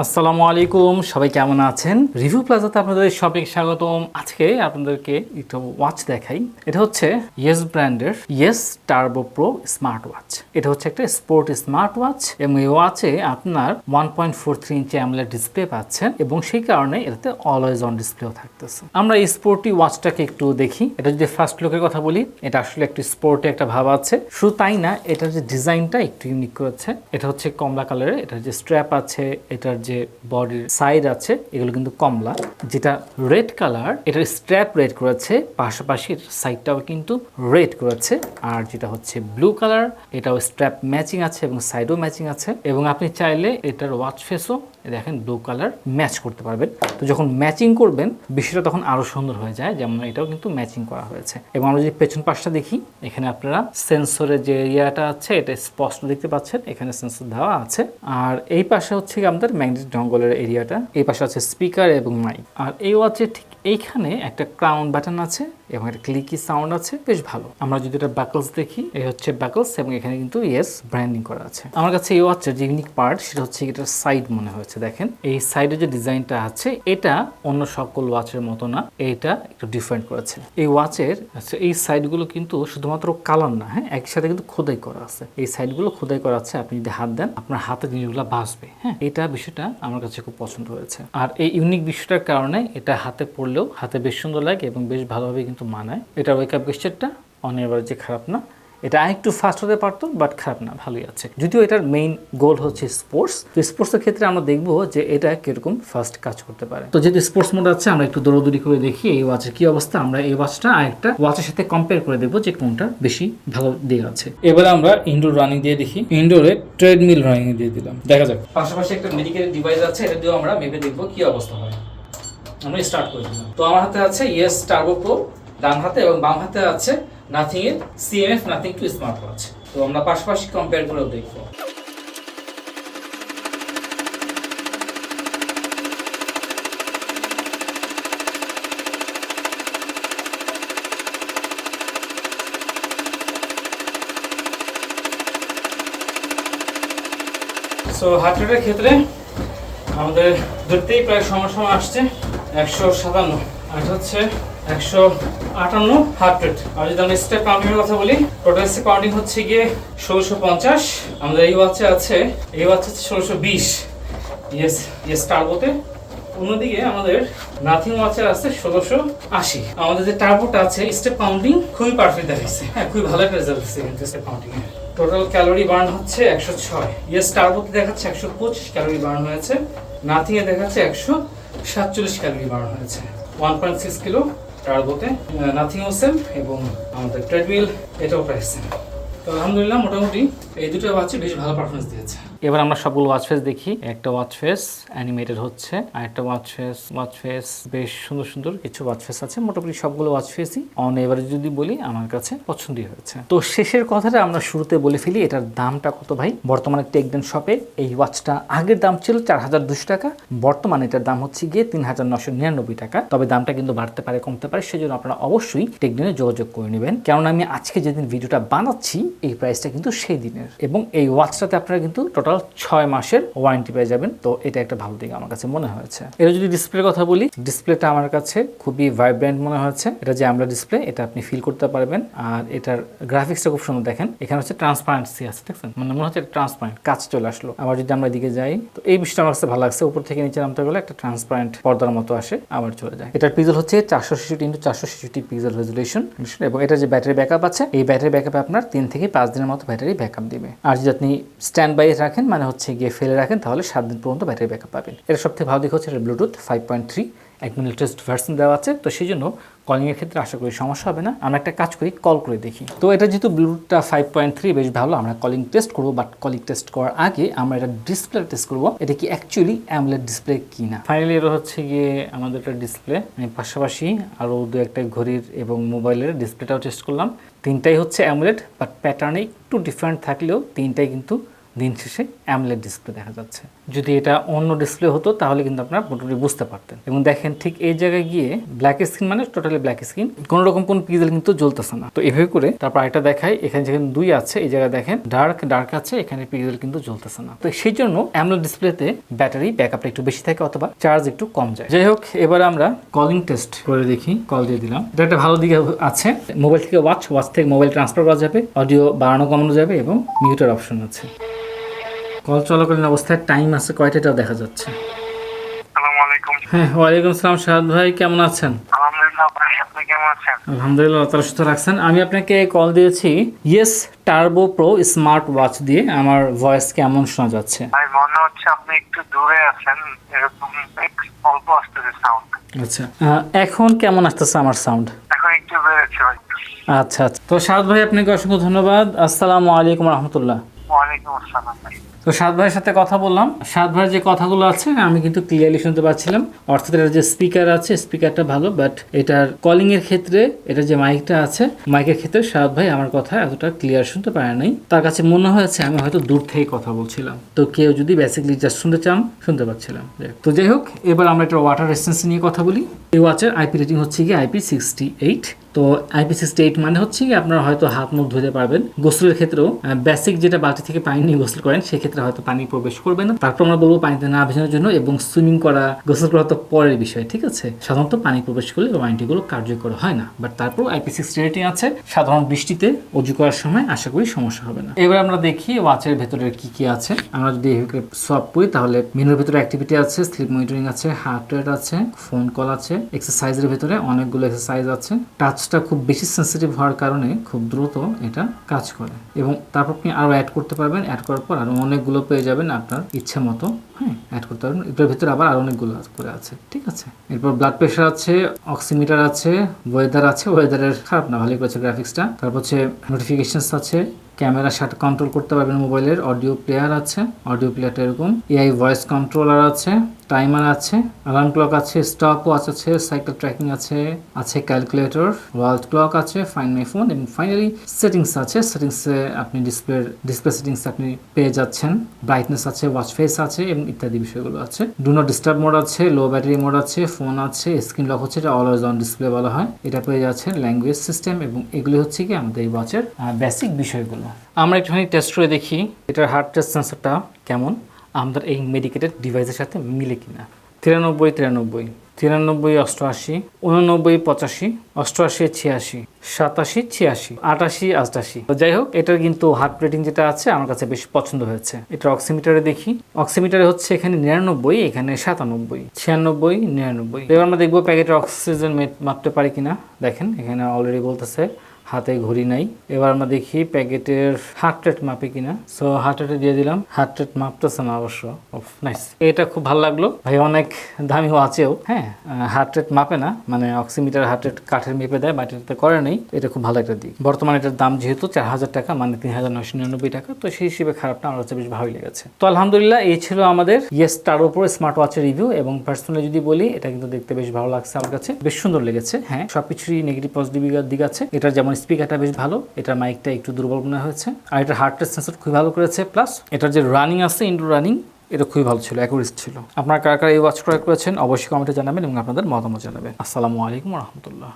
আসসালামু আলাইকুম, সবাই কেমন আছেন? রিভিউ প্লাজাতে আপনাদের শপিং স্বাগতম। আজকে আপনাদেরকে একটু ওয়াচ দেখাই। এটা হচ্ছে ইয়েস ব্র্যান্ডের Yes Turbo Pro smart watch এটা হচ্ছে একটা স্পোর্ট স্মার্ট ওয়াচ এবং এই ওয়াচে আপনার one point four three inch AMOLED display পাচ্ছেন এবং সেই কারণে এটাতে অলওয়েজ অন ডিসপ্লেও থাকতেছে। আমরা এই স্পোর্টি ওয়াচটাকে একটু দেখি। এটা যদি ফার্স্ট লুকের কথা বলি, এটা আসলে একটু স্পোর্টে একটা ভাব আছে। শুধু তাই না, এটার যে ডিজাইনটা একটু ইউনিক করেছে। এটা হচ্ছে কমলা কালারের এটার যে স্ট্র্যাপ আছে, এটার যে বডির সাইড আছে, এগুলো কিন্তু কমলা, যেটা রেড কালার এটার স্ট্র্যাপ রেড করেছে, পাশাপাশি সাইডটাও কিন্তু রেড করেছে, আর যেটা হচ্ছে ব্লু কালার এটাও স্ট্র্যাপ ম্যাচিং আছে এবং সাইডও ম্যাচিং আছে, এবং আপনি চাইলে এটার ওয়াচ ফেসও দেখেন ব্লু কালার ম্যাচ করতে পারবেন। তো যখন ম্যাচিং করবেন, বিষয়টা তখন আরও সুন্দর হয়ে যায়, যেমন এটাও কিন্তু ম্যাচিং করা হয়েছে। এবং আমরা যদি পেছন পাশটা দেখি, এখানে আপনারা সেন্সরের যে এরিয়াটা আছে, এটা স্পষ্ট দেখতে পাচ্ছেন, এখানে সেন্সর দেওয়া আছে। আর এই পাশে হচ্ছে আমাদের ম্যাগনেটিক ডঙ্গলের এরিয়াটা। এই পাশে আছে স্পিকার এবং মাইক আর এই ওয়াচে ঠিক এইখানে একটা ক্রাউন বাটন আছে এবং একটা ক্লিকি সাউন্ড আছে, বেশ ভালো। আমরা যদি এটা ব্যাকলস দেখি এই হচ্ছে ব্যাকলস এবং এখানে কিন্তু ইয়েস ব্র্যান্ডিং করা আছে। আমার কাছে এই ওয়াচের যে ইউনিক পার্ট সেটা হচ্ছে এটার সাইড মনে হয়েছে, দেখেন। এই সাইডে যে ডিজাইনটা আছে, এটা অন্য সকল ওয়াচের মতো না এটা একটু ডিফারেন্ট করেছে। এই ওয়াচের আচ্ছা এই সাইডগুলো কিন্তু শুধুমাত্র কালার না হ্যাঁ একই সাথে কিন্তু খোদাই করা আছে। এই সাইডগুলো খোদাই করা আছে, আপনি যদি হাত দেন, আপনার হাতে জিনিসগুলো বাঁচবে হ্যাঁ। এটা বিষয়টা আমার কাছে খুব পছন্দ হয়েছে। আর এই ইউনিক বিষয়টার কারণে এটা হাতে পড়লেও হাতে বেশ সুন্দর লাগে এবং বেশ ভালোভাবে কিন্তু মানায়। এটা ওয়েকআপ গেস্টারটা অন যে খারাপ না। এটা আরেকটু ফাস্ট হতে পারতো বাট খারাপ না, ভালোই আছে। যদিও এটার মেইন গোল হচ্ছে স্পোর্টস তো স্পোর্টসের ক্ষেত্রে আমরা দেখব যে এটা কীরকম ফাস্ট কাজ করতে পারে। তো যেহেতু স্পোর্টস মোড আছে, আমরা একটু দৌড়দৌড়ি করে দেখি এই ওয়াচের কি অবস্থা। আমরা এই ওয়াচটা আরেকটা ওয়াচের সাথে কম্পেয়ার করে দেখব যে কোনটা বেশি ভালো দিয়ে আছে। এবারে আমরা ইনডোর রানিং দিয়ে দেখি। ইনডোরে ট্রেডমিল রানিং দিয়ে দিলাম। দেখা যাক। পাশাপাশি একটা মেডিকেল ডিভাইস আছে, এটা দিয়েও আমরা মেপে দেখব কি অবস্থা হয়। আমরা স্টার্ট করে দিলাম। তো আমার হাতে আছে ইয়েস টার্বো প্রো ডান হাতে এবং বাম হাতে আছে নাথিং এর CMF Nothing two smart watch তো আমরা পাশাপাশি কম্পেয়ার করেও দেখব। সো হার্ট রেটের ক্ষেত্রে আমাদের ধরতেই প্রায় সময় সময় আসছে একশো সাতান্ন। আর হচ্ছে একশো আটান্ন হার্ট রেট আর যদি আমরা স্টেপ কাউন্টিংয়ের কথা বলি টোটাল স্টেপ কাউন্টিং হচ্ছে গিয়ে ষোলোশো পঞ্চাশ। আমাদের এই ওয়াচে আছে, এই ওয়াচে হচ্ছে ষোলোশো বিশ। ইয়েস ইয়েস টার্বোতে অন্যদিকে আমাদের নাথিং ওয়াচে আছে ষোলোশো আশি। আমাদের যে টার্বোটা আছে স্টেপ কাউন্টিং খুবই পারফেক্ট দেখাচ্ছে হ্যাঁ খুবই ভালো একটা রেজাল্ট দিচ্ছে কিন্তু স্টেপ কাউন্টিং এ। টোটাল ক্যালোরি বার্ন হচ্ছে একশো ছয়। ইয়ে টার্বোতে দেখাচ্ছে একশো পঁচিশ ক্যালোরি বার্ন হয়েছে। নাথিং এ দেখাচ্ছে একশো সাতচল্লিশ ক্যালোরি বার্ন হয়েছে। ওয়ান পয়েন্ট সিক্স কিলো টার্বোতে নাথিং ও সেম এবং আমাদের ট্রেডমিল এটাও প্রায় সেম তো আলহামদুলিল্লাহ মোটামুটি এই দুটো বাচ্চা বেশ ভালো পারফরমেন্স দিয়েছে। এবার আমরা সবগুলো ওয়াচ ফেস দেখি। একটা ওয়াচ ফেস অ্যানিমেটেড হচ্ছে, আর একটা ওয়াচ ফেস ওয়াচ ফেস বেশ সুন্দর সুন্দর কিছু ওয়াচ ফেস আছে। মোটামুটি সবগুলো ওয়াচ ফেসই অন এভারেজ যদি বলি, আমার কাছে পছন্দই হয়েছে। তো শেষের কথাটা আমরা শুরুতে বলে ফেলি, এটার দামটা কত ভাই? বর্তমানে টেকডেন শপে এই ওয়াচটা আগের দাম ছিল চার হাজার দুশো টাকা, বর্তমানে এটার দাম হচ্ছে গিয়ে তিন হাজার নশো নিরানব্বই টাকা। তবে দামটা কিন্তু বাড়তে পারে, কমতে পারে, সেজন্য আপনারা অবশ্যই টেকডেনে যোগাযোগ করে নেবেন। কেননা আমি আজকে যেদিন ভিডিওটা বানাচ্ছি, এই প্রাইসটা কিন্তু সেই দিনের। এবং এই ওয়াচটাতে আপনারা কিন্তু টোটাল ছয় মাসের ওয়ারেন্টি পেয়ে যাবেন। তো এটা একটা ভালো দিক আমার কাছে মনে হয়েছে। এটা যদি ডিসপ্লের কথা বলি ডিসপ্লেটা আমার কাছে খুবই ভাইব্রেন্ট মনে হয়েছে। এটা যে আমরা ডিসপ্লে এটা আপনি ফিল করতে পারবেন। আর এটার গ্রাফিক্সটা খুব সুন্দর দেখেন। এখানে হচ্ছে ট্রান্সপারেন্সি আছে, দেখছেন? মানে মনে হচ্ছে ট্রান্সপারেন্ট কাজ চলে আসলো। আবার যদি আমরা এদিকে যাই, তো এই বিষয়টা আমার কাছে ভালো লাগছে। উপর থেকে নিচে নামতে গেলে একটা ট্রান্সপারেন্ট পর্দার মতো আসে, আবার চলে যায়। এটার পিক্সেল হচ্ছে চারশো ছেষট্টি ইন্টু চারশো ছেষট্টি পিক্সেল রেজুলেশন এবং এটা যে ব্যাটারি ব্যাকআপ আছে, এই ব্যাটারি ব্যাকআপে আপনার তিন থেকে পাঁচ দিনের মতো ব্যাটারি ব্যাকআপ দিবে। আর যদি আপনি স্ট্যান্ড বাই রাখেন মানে হচ্ছে গিয়ে ফেলে রাখেন, তাহলে সাত দিন পর্যন্ত ব্যাটারি ব্যাকআপ পাবেন। এর সব থেকে ভালো দিক হচ্ছে এটা ব্লুটুথ ফাইভ পয়েন্ট থ্রি একদম লেটেস্ট ভার্সন দেওয়া আছে। তো সেই জন্য কলিংয়ের ক্ষেত্রে আশা করি সমস্যা হবে না। আমরা একটা কাজ করি কল করে দেখি। তো এটা যেহেতু ব্লুটুথটা ফাইভ পয়েন্ট থ্রি বেশ ভালো, আমরা কলিং টেস্ট করব বাট কলিং টেস্ট করার আগে আমরা এটা ডিসপ্লে টেস্ট করব। এটা কি অ্যাকচুয়ালি অ্যামলেট ডিসপ্লে কি না ফাইনালি এটা হচ্ছে গিয়ে আমাদের একটা ডিসপ্লে আমি পাশাপাশি আরও দু একটা ঘড়ির এবং মোবাইলের ডিসপ্লেটাও টেস্ট করলাম। তিনটাই হচ্ছে অ্যামলেট বাট প্যাটার্নে একটু ডিফারেন্ট থাকলেও তিনটাই কিন্তু দিন শেষে অ্যামলেট ডিসপ্লে দেখা যাচ্ছে। যদি এটা অন্য ডিসপ্লে হতো, তাহলে কিন্তু আপনারা মোটামুটি বুঝতে পারতেন। এবং দেখেন ঠিক এই জায়গায় গিয়ে ব্ল্যাক স্ক্রিন মানে টোটালি ব্ল্যাক স্ক্রিন কোনো রকম কোন পিক্সেল কিন্তু জ্বলতেছে না। তো এভাবে করে তারপর একটা দেখাই, এখানে যেখানে দুই আছে, এই জায়গায় দেখেন ডার্ক ডার্ক আছে, এখানে পিক্সেল কিন্তু জ্বলতেছে না। তো সেই জন্য অ্যামোলেড ডিসপ্লেতে ব্যাটারি ব্যাকআপটা একটু বেশি থাকে অথবা চার্জ একটু কম যায়। যাই হোক, এবার আমরা কলিং টেস্ট করে দেখি। কল দিয়ে দিলাম। এটা একটা ভালো দিকে আছে। মোবাইল থেকে ওয়াচ ওয়াচ থেকে মোবাইল ট্রান্সফার করা যাবে অডিও বাড়ানো কমানো যাবে এবং মিউটের অপশন আছে। কল চলাকালীন অবস্থায় টাইম আছে কয়টা এটাও দেখা যাচ্ছে। হ্যাঁ ওয়ালাইকুম শাহাদ ভাই কেমন আছেন? আলহামদুলিল্লাহ তাআলা সুস্থ রাখছেন। আমি আপনাকে কল দিয়েছি Yes Turbo Pro smart watch দিয়ে আমার ভয়েস কেমন শোনা যাচ্ছে? ভাই মনে হচ্ছে আপনি একটু দূরে আছেন এরকম অল্প আসতেছে সাউন্ড আচ্ছা এখন কেমন আসতেছে আমার সাউন্ড এখন একটু বেড়েছে আচ্ছা আচ্ছা। তো শাহাদ ভাই আপনাকে অসংখ্য ধন্যবাদ। আসসালামু আলাইকুম রহমতুল্লাহ। ওয়ালাইকুম আসসালাম ভাই। তো সাত ভাইয়ের সাথে কথা বললাম। সাত ভাইয়ের যে কথাগুলো আছে, আমি কিন্তু ক্লিয়ারলি শুনতে পাচ্ছিলাম। অর্থাৎ এটার যে স্পিকার আছে স্পিকারটা ভালো বাট এটার কলিং এর ক্ষেত্রে এটা যে মাইকটা আছে মাইকের ক্ষেত্রে সাত ভাই আমার কথা এতটা ক্লিয়ার শুনতে পারে নাই। তার কাছে মনে হয়েছে, আমি হয়তো দূর থেকে কথা বলছিলাম। তো কেউ যদি বেসিকলি জাস্ট শুনতে চান, শুনতে পাচ্ছিলাম। তো যাই হোক, এবার আমরা একটা ওয়াটার রেসিস্টেন্স নিয়ে কথা বলি। এই ওয়াচের আইপি রেটিং হচ্ছে কি আইপি সিক্সটি এইট তো আইপি সিক্সটি এইট মানে হচ্ছে কি আপনারা হয়তো হাত মুখ ধুতে পারবেন। গোসলের ক্ষেত্রেও বেসিক যেটা বালতি থেকে পানি নিয়ে গোসল করেন, সেক্ষেত্রে হয়তো পানি প্রবেশ করবে না। তারপর আমরা বলব পানিতে না ভেজানোর জন্য এবং সুইমিং করা গোসল করা তো পরের বিষয়, ঠিক আছে? সাধারণত পানি প্রবেশ করলে ওই আইনটিগুলো কার্যকর হয় না। বাট তারপর আইপি সিক্সটি রেটিং আছে। সাধারণ বৃষ্টিতে অজু করার সময় আশা করি সমস্যা হবে না। এবার আমরা দেখি ওয়াচের ভেতরে কি কি আছে। আমরা যদি সব করি, তাহলে মেনুর ভেতরে অ্যাক্টিভিটি আছে স্লিপ মনিটরিং আছে হার্ট রেট আছে ফোন কল আছে এক্সারসাইজের ভেতরে অনেকগুলো এক্সারসাইজ আছে। টাচটা খুব বেশি সেন্সিটিভ হওয়ার কারণে খুব দ্রুত এটা কাজ করে। এবং তারপর আপনি আরও অ্যাড করতে পারবেন। অ্যাড করার পর আরও অনেকগুলো পেয়ে যাবেন আপনার ইচ্ছে মতো হ্যাঁ অ্যাড করতে পারবেন। এটার ভিতরে আবার আরও অনেকগুলো করে আছে, ঠিক আছে? এরপর ব্লাড প্রেশার আছে অক্সিমিটার আছে ওয়েদার আছে ওয়েদারের খারাপ না, ভালোই করেছে গ্রাফিক্সটা তারপর হচ্ছে নোটিফিকেশনস আছে ক্যামেরা শাট কন্ট্রোল করতে পারবেন মোবাইলের অডিও প্লেয়ার আছে অডিও প্লেয়ারটা এরকম এআই ভয়েস কন্ট্রোলার আছে টাইমার আছে অ্যালার্ম ক্লক আছে স্টপ ওয়াচ আছে সাইকেল ট্র্যাকিং আছে আছে ক্যালকুলেটর ওয়ার্ল্ড ক্লক আছে ফাইন মাই ফোন এবং ফাইনালি সেটিংস আছে সেটিংসে আপনি ডিসপ্লে ডিসপ্লে সেটিংস আপনি পেয়ে যাচ্ছেন ব্রাইটনেস আছে ওয়াচ ফেস আছে, এবং ইত্যাদি বিষয়গুলো আছে। ডু নট ডিস্টার্ব মোড আছে লো ব্যাটারি মোড আছে ফোন আছে স্ক্রিন লক হচ্ছে, এটা অলওয়েজ অন ডিসপ্লে বলা হয়। এটা পেয়ে যাচ্ছেন ল্যাঙ্গুয়েজ সিস্টেম এবং এগুলি হচ্ছে কি আমাদের এই ওয়াচের বেসিক বিষয়গুলো। আমরা একটুখানি টেস্ট করে দেখি, এটার হার্ট টেস্ট সেন্সারটা কেমন? আমাদের এই মেডিকেটেড ডিভাইসের সাথে মিলে কিনা? তিরানব্বই তিরানব্বই তিরানব্বই, অষ্টআশি উননব্বই পঁচাশি, অষ্টআশি, ছিয়াশি, সাতাশি, ছিয়াশি, আটাশি আটাশি। যাই হোক, এটার কিন্তু হার্ট রেটিং যেটা আছে আমার কাছে বেশ পছন্দ হয়েছে। এটা অক্সিমিটারে দেখি। অক্সিমিটারে হচ্ছে এখানে নিরানব্বই, এখানে সাতানব্বই, ছিয়ানব্বই, নিরানব্বই। এবার আমরা দেখব প্যাকেটের অক্সিজেন মাপতে পারি কিনা। দেখেন, এখানে অলরেডি বলতেছে হাতে ঘড়ি নাই। এবার আমরা দেখি প্যাকেটের হার্ট রেট মাপে কিনা। সো হার্ট রেটে দিয়ে দিলাম। হার্ট রেট মাপতেছে না অবশ্য। নাইস এটা খুব ভালো লাগল। ভাই, অনেক দামি আছেও। হ্যাঁ হার্ট রেট মাপে না। মানে অক্সিমিটার হার্ট রেট কাঠের মেপে দেয় বাট করে নেই। এটা খুব ভালো একটা দিক। বর্তমানে এটার দাম যেহেতু চার হাজার টাকা মানে তিন হাজার নয়শো নিরানব্বই টাকা, তো সেই হিসেবে খারাপ না আমার কাছে বেশ ভালোই লেগেছে। তো আলহামদুলিল্লাহ, এই ছিল আমাদের ইয়েস তার উপর স্মার্ট ওয়াচের রিভিউ এবং পার্সোনালি যদি বলি, এটা কিন্তু দেখতে বেশ ভালো লাগছে আমার কাছে। বেশ সুন্দর লেগেছে। হ্যাঁ সবকিছুরই নেগেটিভ পজিটিভ দিক আছে। এটার যেমন স্পিকারটা বেশ ভালো এটার মাইকটা একটু দুর্বল মনে হয়েছে। আর এটার হার্টের সেন্সার খুবই ভালো করেছে প্লাস এটার যে রানিং আছে ইনডোর রানিং এটা খুবই ভালো ছিল অ্যাকুরেট ছিল। আপনারা কারা কারা এই ওয়াচ ক্রয় করেছেন, অবশ্যই কমেন্টে জানাবেন এবং আপনাদের মতামত জানাবেন। আসসালামু আলাইকুম রহমতুল্লাহ।